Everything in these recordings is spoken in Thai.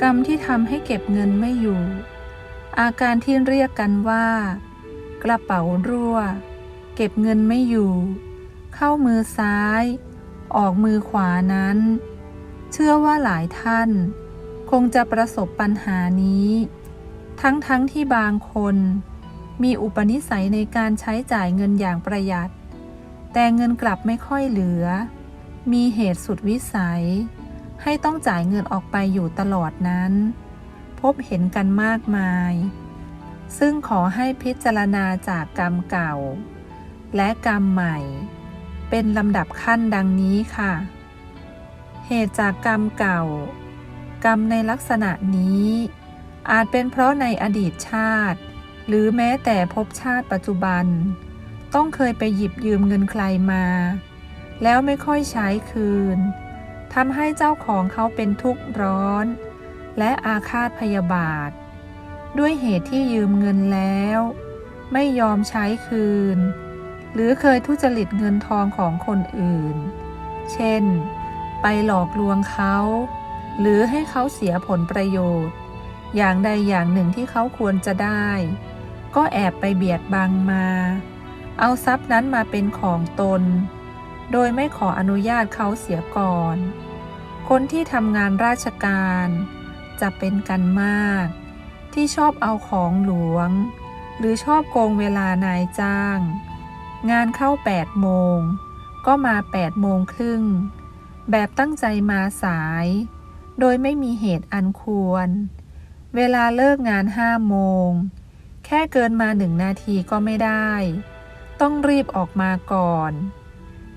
กรรมที่ทำให้เก็บเงินไม่อยู่ อาการที่เรียกกันว่า กระเป๋ารั่ว เก็บเงินไม่อยู่ เข้ามือซ้าย ออกมือขวานั้น เชื่อว่าหลายท่าน คงจะประสบปัญหานี้ ทั้งๆทที่บางคน มีอุปนิสัยในการใช้จ่ายเงินอย่างประหยัด แต่เงินกลับไม่ค่อยเหลือ มีเหตุสุดวิสัย ให้ต้องจ่ายเงินออกไปอยู่ตลอดนั้น พบเห็นกันมากมาย ซึ่งขอให้พิจารณาจากกรรมเก่า และกรรมใหม่ เป็นลำดับขั้นดังนี้ค่ะ เหตุจากกรรมเก่า กรรมในลักษณะนี้ อาจเป็นเพราะในอดีตชาติ หรือแม้แต่ภพชาติปัจจุบัน ต้องเคยไปหยิบยืมเงินใครมา แล้วไม่ค่อยใช้คืน ทำให้เจ้าของเขาเป็นทุกข์ร้อน และอาฆาตพยาบาท ด้วยเหตุที่ยืมเงินแล้ว ไม่ยอมใช้คืน หรือเคยทุจริตเงินทองของคนอื่น เช่น ไปหลอกลวงเขา หรือให้เขาเสียผลประโยชน์ อย่างใดอย่างหนึ่งที่เขาควรจะได้ ก็แอบไปเบียดบังมา เอาทรัพย์นั้นมาเป็นของตนโดยไม่ขออนุญาตเขาเสียก่อน คนที่ทำงานราชการ จะเป็นกันมาก ที่ชอบเอาของหลวง หรือชอบโกงเวลานายจ้าง งานเข้า 8 โมง ก็มา 8 โมงครึ่ง แบบตั้งใจมาสาย โดยไม่มีเหตุอันควร เวลาเลิกงาน 5 โมง แค่เกินมาหนึ่งนาทีก็ไม่ได้ ต้องรีบออกมาก่อน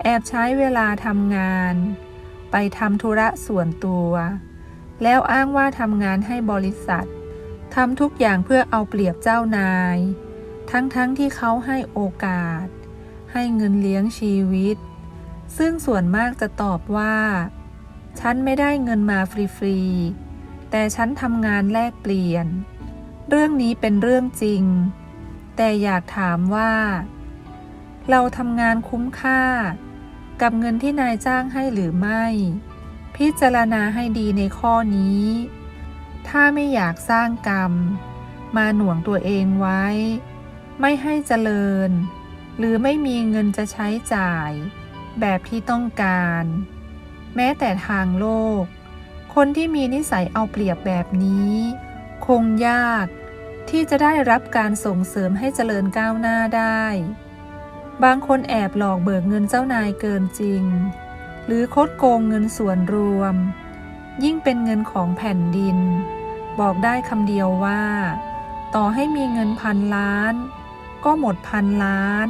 แอบใช้เวลาทำงาน ไปทำธุระส่วนตัว แล้วอ้างว่าทำงานให้บริษัททำทุกอย่างเพื่อเอาเปรียบเจ้านาย ทั้งๆทที่เขาให้โอกาส ให้เงินเลี้ยงชีวิต ซึ่งส่วนมากจะตอบว่า ฉันไม่ได้เงินมาฟรีๆ แต่ฉันทำงานแลกเปลี่ยน เรื่องนี้เป็นเรื่องจริง แต่อยากถามว่า เราทำงานคุ้มค่า กับเงินที่นายจ้างให้หรือไม่ พิจารณาให้ดีในข้อนี้ ถ้าไม่อยากสร้างกรรม มาหน่วงตัวเองไว้ ไม่ให้เจริญ หรือไม่มีเงินจะใช้จ่าย แบบที่ต้องการ แม้แต่ทางโลก คนที่มีนิสัยเอาเปรียบแบบนี้ คงยากที่จะได้รับการส่งเสริมให้เจริญก้าวหน้าได้ บางคนแอบหลอกเบิกเงินเจ้านายเกินจริง หรือคดโกงเงินส่วนรวม ยิ่งเป็นเงินของแผ่นดิน บอกได้คำเดียวว่า ต่อให้มีเงินพันล้าน ก็หมดพันล้าน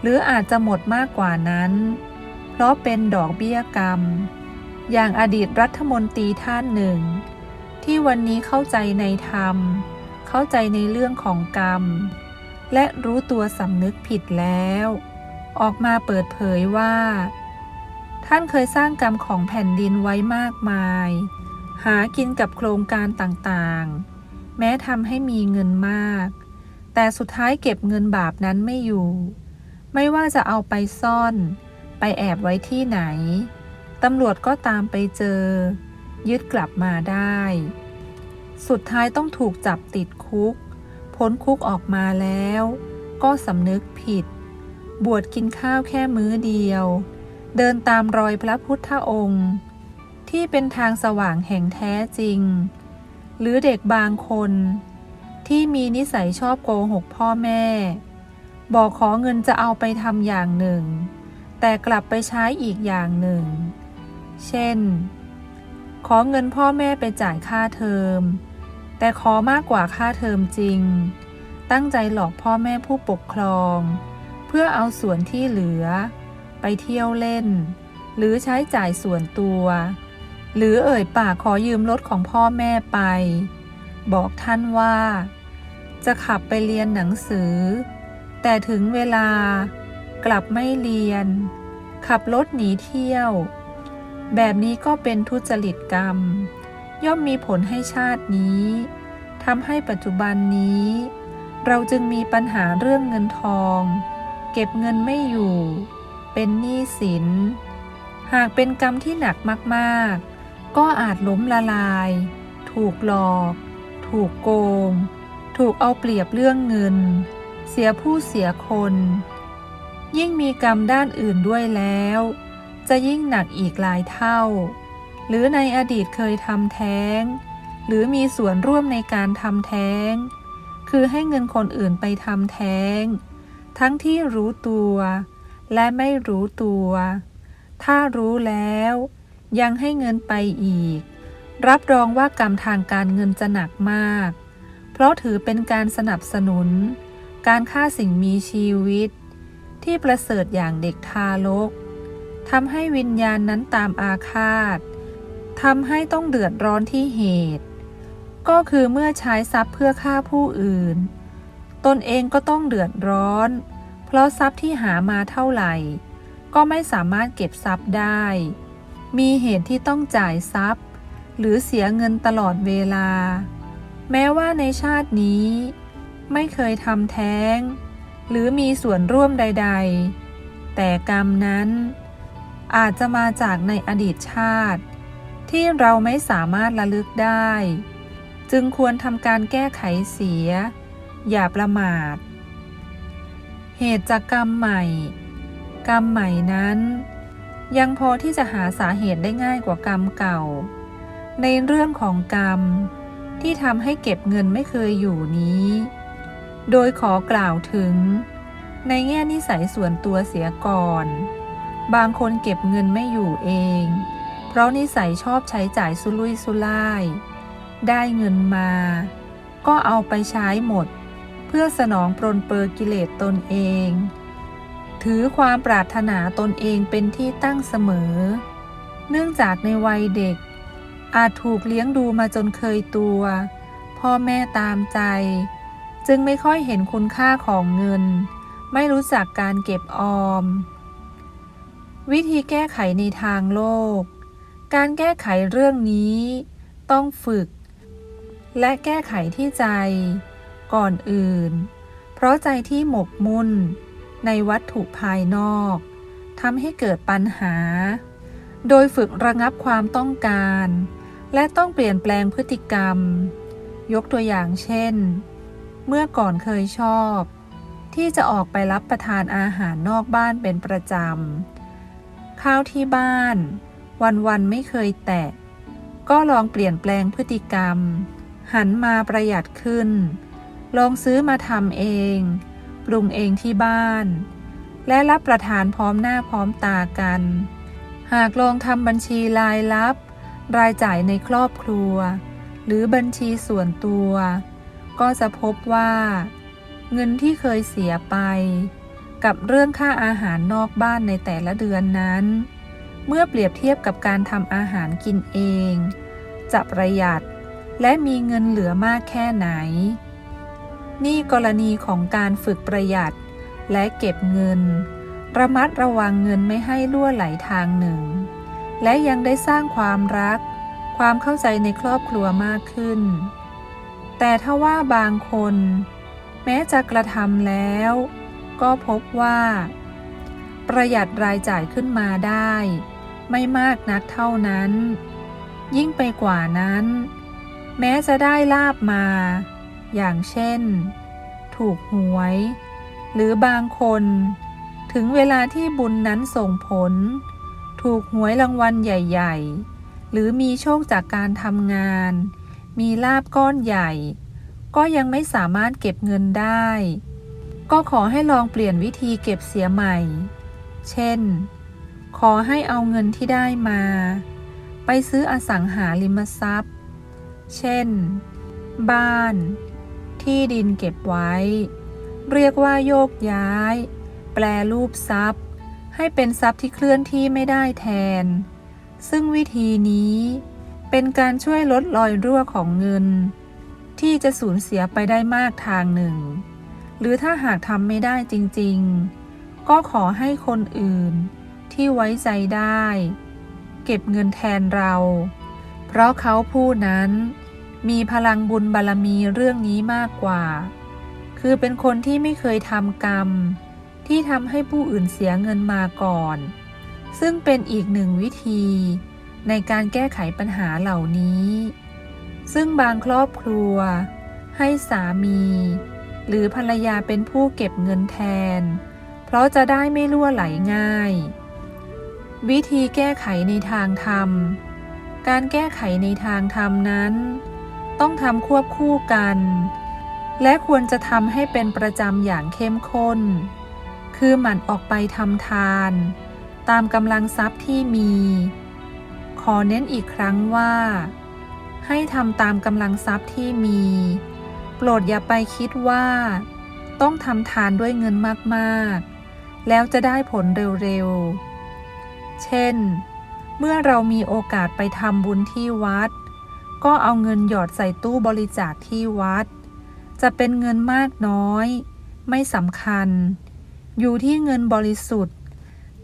หรืออาจจะหมดมากกว่านั้น เพราะเป็นดอกเบี้ยกรรม อย่างอดีตรัฐมนตรีท่านหนึ่ง ที่วันนี้เข้าใจในธรรม เข้าใจในเรื่องของกรรม และรู้ตัวสำนึกผิดแล้ว ออกมาเปิดเผยว่า ท่านเคยสร้างกรรมของแผ่นดินไว้มากมาย หากินกับโครงการต่างๆ แม้ทำให้มีเงินมาก แต่สุดท้ายเก็บเงินบาปนั้นไม่อยู่ ไม่ว่าจะเอาไปซ่อน ไปแอบไว้ที่ไหน ตำรวจก็ตามไปเจอ ยึดกลับมาได้ สุดท้ายต้องถูกจับติดคุก พ้นคุกออกมาแล้ว ก็สำนึกผิด บวชกินข้าวแค่มื้อเดียว เดินตามรอยพระพุทธองค์ ที่เป็นทางสว่างแห่งแท้จริง หรือเด็กบางคน ที่มีนิสัยชอบโกหกพ่อแม่ บอกขอเงินจะเอาไปทำอย่างหนึ่ง แต่กลับไปใช้อีกอย่างหนึ่ง เช่น ขอเงินพ่อแม่ไปจ่ายค่าเทอม แต่ขอมากกว่าค่าเทอมจริง ตั้งใจหลอกพ่อแม่ผู้ปกครอง เพื่อเอาส่วนที่เหลือ ไปเที่ยวเล่น หรือใช้จ่ายส่วนตัว หรือเอ่ยปากขอยืมรถของพ่อแม่ไป บอกท่านว่า จะขับไปเรียนหนังสือ แต่ถึงเวลากลับไม่เรียน ขับรถหนีเที่ยว แบบนี้ก็เป็นทุจริตกรรม ย่อมมีผลให้ชาตินี้ทำให้ปัจจุบันนี้ เราจึงมีปัญหาเรื่องเงินทอง เก็บเงินไม่อยู่ เป็นหนี้สิน หากเป็นกรรมที่หนักมากๆ ก็อาจล้มละลาย ถูกหลอก ถูกโกง ถูกเอาเปรียบเรื่องเงิน เสียผู้เสียคน ยิ่งมีกรรมด้านอื่นด้วยแล้ว จะยิ่งหนักอีกหลายเท่า หรือในอดีตเคยทำแท้ง หรือมีส่วนร่วมในการทำแท้ง คือให้เงินคนอื่นไปทำแท้ง ทั้งที่รู้ตัว และไม่รู้ตัว ถ้ารู้แล้ว ยังให้เงินไปอีก รับรองว่ากรรมทางการเงินจะหนักมาก เพราะถือเป็นการสนับสนุน การฆ่าสิ่งมีชีวิต ที่ประเสริฐอย่างเด็กทารกทำให้วิญญาณนั้นตามอาฆาต ทำให้ต้องเดือดร้อนที่เหตุ ก็คือเมื่อใช้ทรัพย์เพื่อฆ่าผู้อื่น ตนเองก็ต้องเดือดร้อน เพราะทรัพย์ที่หามาเท่าไหร่ ก็ไม่สามารถเก็บทรัพย์ได้ มีเหตุที่ต้องจ่ายทรัพย์ หรือเสียเงินตลอดเวลา แม้ว่าในชาตินี้ ไม่เคยทำแท้ง หรือมีส่วนร่วมใด ๆ แต่กรรมนั้นอาจจะมาจากในอดีตชาติ ที่เราไม่สามารถระลึกได้ จึงควรทำการแก้ไขเสีย อย่าประมาท เหตุจากกรรมใหม่ กรรมใหม่นั้น ยังพอที่จะหาสาเหตุได้ง่ายกว่ากรรมเก่า ในเรื่องของกรรมที่ทำให้เก็บเงินไม่เคยอยู่นี้ โดยขอกล่าวถึง ในแง่นิสัยส่วนตัวเสียก่อน บางคนเก็บเงินไม่อยู่เอง เพราะนิสัยชอบใช้จ่ายสุรุ่ยสุร่าย ได้เงินมา ก็เอาไปใช้หมด เพื่อสนองปรนเปรอกิเลสตนเอง ถือความปรารถนาตนเองเป็นที่ตั้งเสมอ เนื่องจากในวัยเด็ก อาจถูกเลี้ยงดูมาจนเคยตัว พ่อแม่ตามใจ จึงไม่ค่อยเห็นคุณค่าของเงิน ไม่รู้จักการเก็บออมวิธีแก้ไขในทางโลก การแก้ไขเรื่องนี้ ต้องฝึก และแก้ไขที่ใจ ก่อนอื่น เพราะใจที่หมกมุ่น ในวัตถุภายนอกทำให้เกิดปัญหา โดยฝึกระงับความต้องการ และต้องเปลี่ยนแปลงพฤติกรรม ยกตัวอย่างเช่น เมื่อก่อนเคยชอบ ที่จะออกไปรับประทานอาหารนอกบ้านเป็นประจำข้าวที่บ้าน วันๆไม่เคยแตะ ก็ลองเปลี่ยนแปลงพฤติกรรม หันมาประหยัดขึ้น ลองซื้อมาทำเอง ปรุงเองที่บ้าน และรับประทานพร้อมหน้าพร้อมตากัน หากลองทำบัญชีรายรับ รายจ่ายในครอบครัว หรือบัญชีส่วนตัว ก็จะพบว่า เงินที่เคยเสียไปกับเรื่องค่าอาหารนอกบ้านในแต่ละเดือนนั้น เมื่อเปรียบเทียบกับการทำอาหารกินเอง จะประหยัดและมีเงินเหลือมากแค่ไหน นี่กรณีของการฝึกประหยัดและเก็บเงิน ระมัดระวังเงินไม่ให้ล่วไหลทางหนึ่ง และยังได้สร้างความรัก ความเข้าใจในครอบครัวมากขึ้น แต่ถ้าว่าบางคน แม้จะกระทำแล้ว ก็พบว่า ประหยัดรายจ่ายขึ้นมาได้ ไม่มากนักเท่านั้น ยิ่งไปกว่านั้น แม้จะได้ลาบมา อย่างเช่น ถูกหวย หรือบางคน ถึงเวลาที่บุญนั้นส่งผล ถูกหวยรางวัลใหญ่ ๆ หรือมีโชคจากการทำงาน มีลาบก้อนใหญ่ ก็ยังไม่สามารถเก็บเงินได้ ก็ขอให้ลองเปลี่ยนวิธีเก็บเสียใหม่ เช่น ขอให้เอาเงินที่ได้มา ไปซื้ออสังหาริมทรัพย์ เช่น บ้าน ที่ดินเก็บไว้ เรียกว่าโยกย้าย แปลรูปทรัพย์ ให้เป็นทรัพย์ที่เคลื่อนที่ไม่ได้แทน ซึ่งวิธีนี้เป็นการช่วยลดรอยรั่วของเงิน ที่จะสูญเสียไปได้มากทางหนึ่ง หรือถ้าหากทำไม่ได้จริง ๆ ก็ขอให้คนอื่น ที่ไว้ใจได้ เก็บเงินแทนเรา เพราะเขาผู้นั้น มีพลังบุญบารมีเรื่องนี้มากกว่า คือเป็นคนที่ไม่เคยทำกรรม ที่ทำให้ผู้อื่นเสียเงินมาก่อน ซึ่งเป็นอีกหนึ่งวิธี ในการแก้ไขปัญหาเหล่านี้ ซึ่งบางครอบครัว ให้สามี หรือภรรยาเป็นผู้เก็บเงินแทนเพราะจะได้ไม่ล่วไหลง่าย วิธีแก้ไขในทางธรรม การแก้ไขในทางธรรมนั้น ต้องทำควบคู่กัน และควรจะทำให้เป็นประจำอย่างเข้มข้น คือหมั่นออกไปทำทาน ตามกำลังทรัพย์ที่มี ขอเน้นอีกครั้งว่า ให้ทำตามกำลังทรัพย์ที่มี โปรดอย่าไปคิดว่า ต้องทำทานด้วยเงินมากๆ แล้วจะได้ผลเร็วๆ เช่น เมื่อเรามีโอกาสไปทำบุญที่วัด ก็เอาเงินหยอดใส่ตู้บริจาคที่วัด จะเป็นเงินมากน้อย ไม่สำคัญ อยู่ที่เงินบริสุทธิ์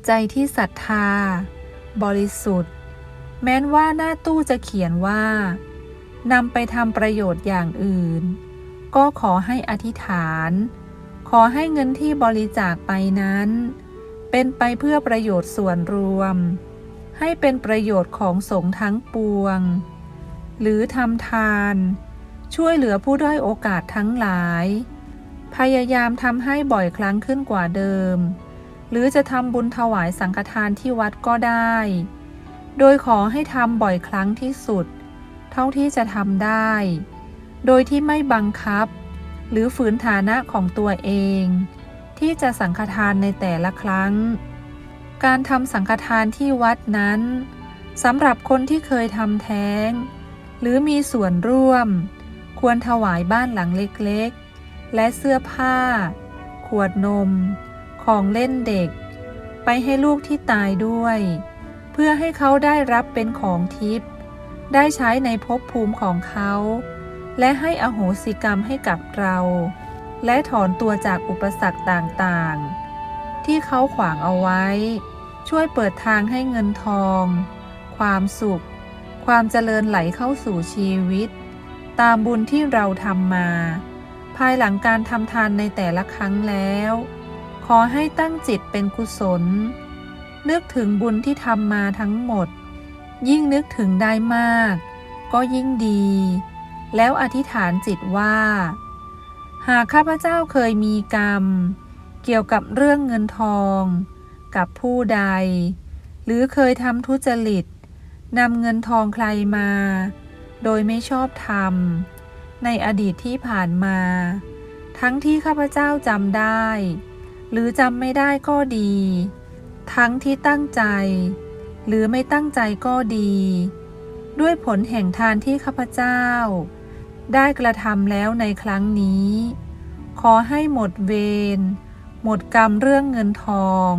ใจที่ศรัทธา บริสุทธิ์ แม้นว่าหน้าตู้จะเขียนว่านำไปทำประโยชน์อย่างอื่น ก็ขอให้อธิษฐาน ขอให้เงินที่บริจาคไปนั้น เป็นไปเพื่อประโยชน์ส่วนรวม ให้เป็นประโยชน์ของสงฆ์ทั้งปวง หรือทำทาน ช่วยเหลือผู้ด้อยโอกาสทั้งหลาย พยายามทำให้บ่อยครั้งขึ้นกว่าเดิม หรือจะทำบุญถวายสังฆทานที่วัดก็ได้ โดยขอให้ทำบ่อยครั้งที่สุด เท่าที่จะทำได้ โดยที่ไม่บังคับ หรือฝืนฐานะของตัวเอง ที่จะสังฆทานในแต่ละครั้ง การทำสังฆทานที่วัดนั้นสำหรับคนที่เคยทำแท้ง หรือมีส่วนร่วม ควรถวายบ้านหลังเล็กๆ และเสื้อผ้า ขวดนม ของเล่นเด็ก ไปให้ลูกที่ตายด้วย เพื่อให้เขาได้รับเป็นของทิพย์ได้ใช้ในภพภูมิของเขา และให้อโหสิกรรมให้กับเรา และถอนตัวจากอุปสรรคต่างๆ ที่เขาขวางเอาไว้ ช่วยเปิดทางให้เงินทอง ความสุข ความเจริญไหลเข้าสู่ชีวิต ตามบุญที่เราทำมา ภายหลังการทำทานในแต่ละครั้งแล้ว ขอให้ตั้งจิตเป็นกุศล นึกถึงบุญที่ทำมาทั้งหมด ยิ่งนึกถึงได้มาก ก็ยิ่งดี แล้วอธิษฐานจิตว่า หากข้าพเจ้าเคยมีกรรม เกี่ยวกับเรื่องเงินทอง กับผู้ใด หรือเคยทำทุจริตนำเงินทองใครมา โดยไม่ชอบธรรม ในอดีตที่ผ่านมา ทั้งที่ข้าพเจ้าจำได้ หรือจำไม่ได้ก็ดี ทั้งที่ตั้งใจ หรือไม่ตั้งใจก็ดี ด้วยผลแห่งทานที่ข้าพเจ้า ได้กระทำแล้วในครั้งนี้ ขอให้หมดเวร หมดกรรมเรื่องเงินทอง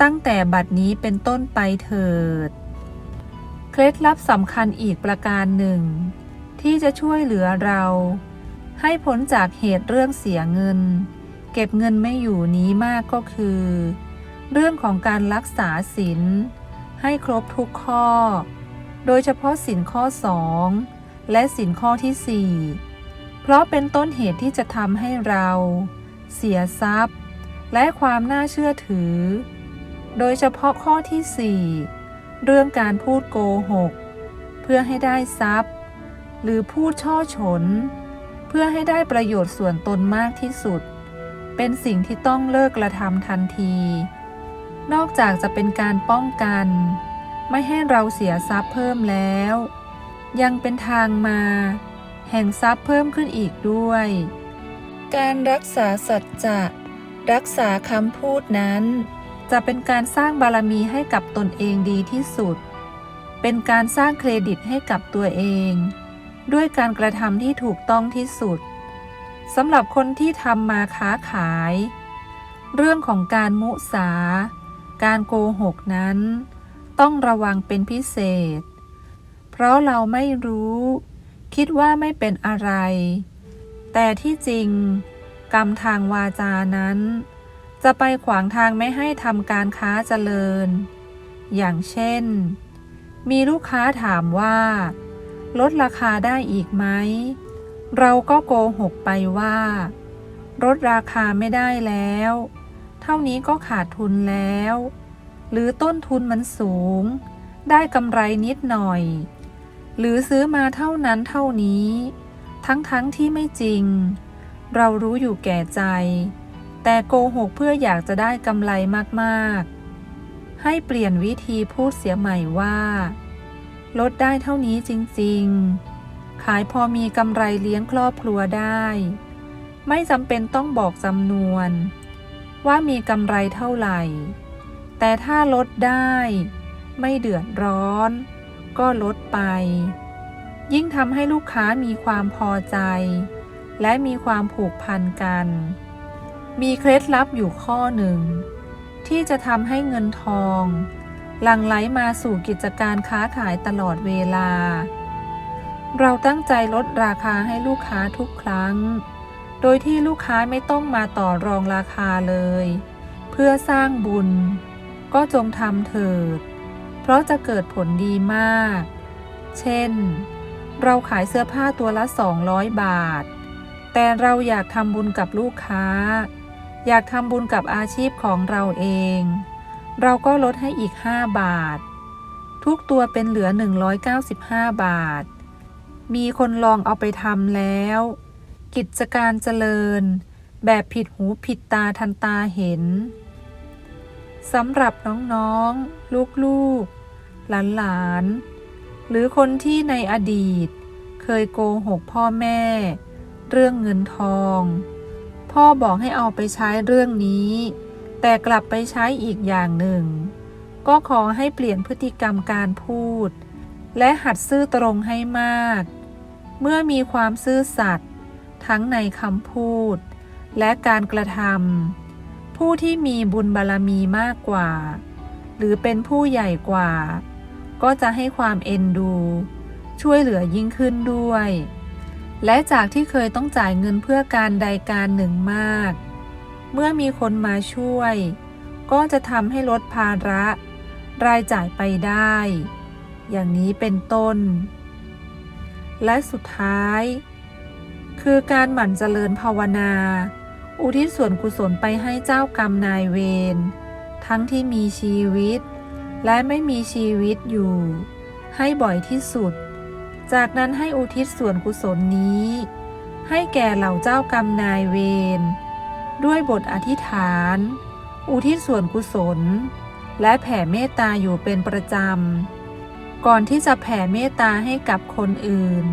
ตั้งแต่บัดนี้เป็นต้นไปเถิด เคล็ดลับสำคัญอีกประการหนึ่ง ที่จะช่วยเหลือเรา ให้พ้นจากเหตุเรื่องเสียเงิน เก็บเงินไม่อยู่นี้มากก็คือ เรื่องของการรักษาศีลให้ครบทุกข้อ โดยเฉพาะศีลข้อสอง และศีลข้อที่สี่เพราะเป็นต้นเหตุที่จะทำให้เรา เสียทรัพย์ และความน่าเชื่อถือ โดยเฉพาะข้อที่สี่เรื่องการพูดโกหก เพื่อให้ได้ทรัพย์ หรือพูดช่อฉน เพื่อให้ได้ประโยชน์ส่วนตนมากที่สุด เป็นสิ่งที่ต้องเลิกกระทำทันที นอกจากจะเป็นการป้องกัน ไม่ให้เราเสียทรัพย์เพิ่มแล้ว ยังเป็นทางมา แห่งทรัพย์เพิ่มขึ้นอีกด้วย การรักษาสัจจะรักษาคำพูดนั้น จะเป็นการสร้างบารมีให้กับตนเองดีที่สุด เป็นการสร้างเครดิตให้กับตัวเอง ด้วยการกระทำที่ถูกต้องที่สุดสำหรับคนที่ทำมาค้าขาย เรื่องของการมุสา การโกหกนั้น ต้องระวังเป็นพิเศษ เพราะเราไม่รู้ คิดว่าไม่เป็นอะไร แต่ที่จริง กรรมทางวาจานั้น จะไปขวางทางไม่ให้ทำการค้าเจริญ อย่างเช่น มีลูกค้าถามว่า ลดราคาได้อีกไหม เราก็โกหกไปว่า ลดราคาไม่ได้แล้ว เท่านี้ก็ขาดทุนแล้ว หรือต้นทุนมันสูงได้กำไรนิดหน่อย หรือซื้อมาเท่านั้นเท่านี้ ทั้งๆทที่ไม่จริง เรารู้อยู่แก่ใจ แต่โกหกเพื่ออยากจะได้กำไรมากๆ ให้เปลี่ยนวิธีพูดเสียใหม่ว่า ลดได้เท่านี้จริงๆ ขายพอมีกำไรเลี้ยงครอบครัวได้ ไม่จำเป็นต้องบอกจำนวน ว่ามีกำไรเท่าไหร่ แต่ถ้าลดได้ ไม่เดือดร้อน ก็ลดไป ยิ่งทำให้ลูกค้ามีความพอใจ และมีความผูกพันกัน มีเคล็ดลับอยู่ข้อหนึ่ง ที่จะทำให้เงินทอง หลั่งไหลมาสู่กิจการค้าขายตลอดเวลา เราตั้งใจลดราคาให้ลูกค้าทุกครั้ง โดยที่ลูกค้าไม่ต้องมาต่อรองราคาเลย เพื่อสร้างบุญ ก็จงทำเถิด ราะจะเกิดผลดีมาก เช่น เราขายเสื้อผ้าตัวละ 200 บาท แต่เราอยากทำบุญกับลูกค้า อยากทำบุญกับอาชีพของเราเอง เราก็ลดให้อีก 5 บาท ทุกตัวเป็นเหลือ 195 บาท มีคนลองเอาไปทำแล้ว กิจการเจริญ แบบผิดหูผิดตาทันตาเห็นสำหรับน้อง ๆ ลูก ๆ หลานๆ หรือคนที่ในอดีต เคยโกหกพ่อแม่ เรื่องเงินทอง พ่อบอกให้เอาไปใช้เรื่องนี้ แต่กลับไปใช้อีกอย่างหนึ่ง ก็ขอให้เปลี่ยนพฤติกรรมการพูด และหัดซื่อตรงให้มาก เมื่อมีความซื่อสัตย์ทั้งในคำพูด และการกระทำผู้ที่มีบุญบารมีมากกว่า หรือเป็นผู้ใหญ่กว่า ก็จะให้ความเอ็นดู ช่วยเหลือยิ่งขึ้นด้วย และจากที่เคยต้องจ่ายเงินเพื่อการใดการหนึ่งมาก เมื่อมีคนมาช่วย ก็จะทำให้ลดภาระ รายจ่ายไปได้ อย่างนี้เป็นต้น และสุดท้าย คือการหมั่นเจริญภาวนา อุทิศส่วนกุศลไปให้เจ้ากรรมนายเวรทั้งที่มีชีวิต และไม่มีชีวิตอยู่ ให้บ่อยที่สุด จากนั้นให้อุทิศส่วนกุศลนี้ ให้แก่เหล่าเจ้ากรรมนายเวร ด้วยบทอธิษฐาน อุทิศส่วนกุศล และแผ่เมตตาอยู่เป็นประจำ ก่อนที่จะแผ่เมตตาให้กับคนอื่น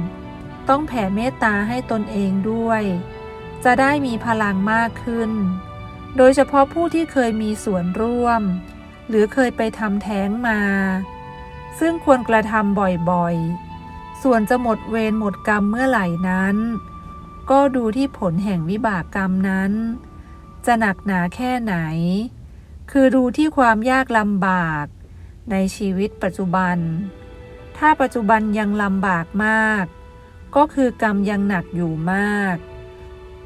ต้องแผ่เมตตาให้ตนเองด้วย จะได้มีพลังมากขึ้น โดยเฉพาะผู้ที่เคยมีส่วนร่วม หรือเคยไปทำแท้งมา ซึ่งควรกระทำบ่อยๆ ส่วนจะหมดเวรหมดกรรมเมื่อไหร่นั้น ก็ดูที่ผลแห่งวิบากกรรมนั้น จะหนักหนาแค่ไหน คือดูที่ความยากลำบากในชีวิตปัจจุบัน ถ้าปัจจุบันยังลำบากมาก ก็คือกรรมยังหนักอยู่มาก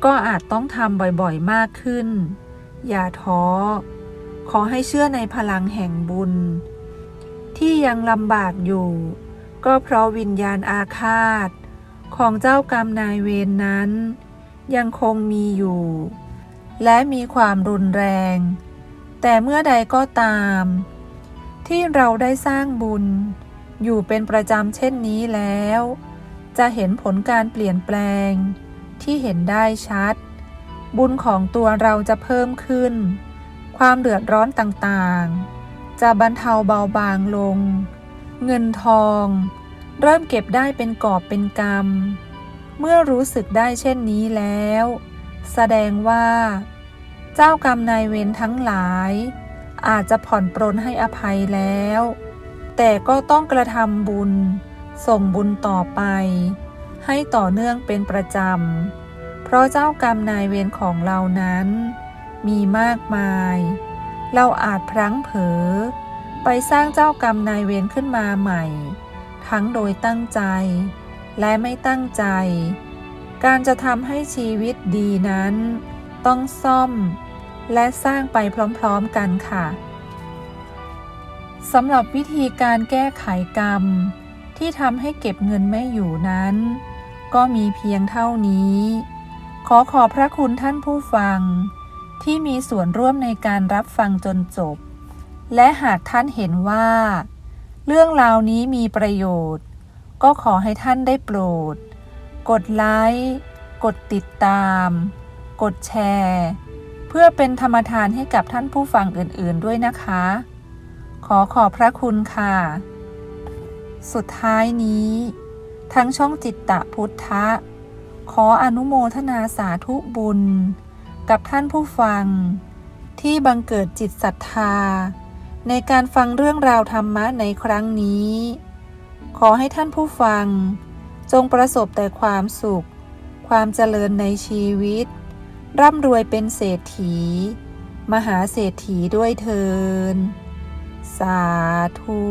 ก็อาจต้องทำบ่อยๆมากขึ้น อย่าท้อ ขอให้เชื่อในพลังแห่งบุญ ที่ยังลำบากอยู่ ก็เพราะวิญญาณอาฆาต ของเจ้ากรรมนายเวรนนั้น ยังคงมีอยู่ และมีความรุนแรง แต่เมื่อใดก็ตาม ที่เราได้สร้างบุญ อยู่เป็นประจำเช่นนี้แล้ว จะเห็นผลการเปลี่ยนแปลง ที่เห็นได้ชัด บุญของตัวเราจะเพิ่มขึ้น ความเดือดร้อนต่างๆ จะบรรเทาเบาบางลง เงินทอง เริ่มเก็บได้เป็นกอบเป็นกำเมื่อรู้สึกได้เช่นนี้แล้ว แสดงว่า เจ้ากรรมนายเวรทั้งหลาย อาจจะผ่อนปรนให้อภัยแล้ว แต่ก็ต้องกระทำบุญ ส่งบุญต่อไป ให้ต่อเนื่องเป็นประจำ เพราะเจ้ากรรมนายเวรของเรานั้น มีมากมาย เราอาจพลั้งเผลอไปสร้างเจ้ากรรมนายเวรขึ้นมาใหม่ ทั้งโดยตั้งใจ และไม่ตั้งใจ การจะทำให้ชีวิตดีนั้น ต้องซ่อม และสร้างไปพร้อมๆกันค่ะสำหรับวิธีการแก้ไขกรรม ที่ทำให้เก็บเงินไม่อยู่นั้น ก็มีเพียงเท่านี้ ขอขอบพระคุณท่านผู้ฟัง ที่มีส่วนร่วมในการรับฟังจนจบ และหากท่านเห็นว่า เรื่องราวนี้มีประโยชน์ ก็ขอให้ท่านได้โปรด กดไลค์ กดติดตาม กดแชร์ เพื่อเป็นธรรมทานให้กับท่านผู้ฟังอื่นๆด้วยนะคะ ขอขอบพระคุณค่ะ สุดท้ายนี้ ทั้งช่องจิตตะพุทธะขออนุโมทนาสาธุบุญ กับท่านผู้ฟัง ที่บังเกิดจิตศรัทธา ในการฟังเรื่องราวธรรมะในครั้งนี้ ขอให้ท่านผู้ฟัง จงประสบแต่ความสุข ความเจริญในชีวิต ร่ำรวยเป็นเศรษฐี มหาเศรษฐีด้วยเทินสาธุ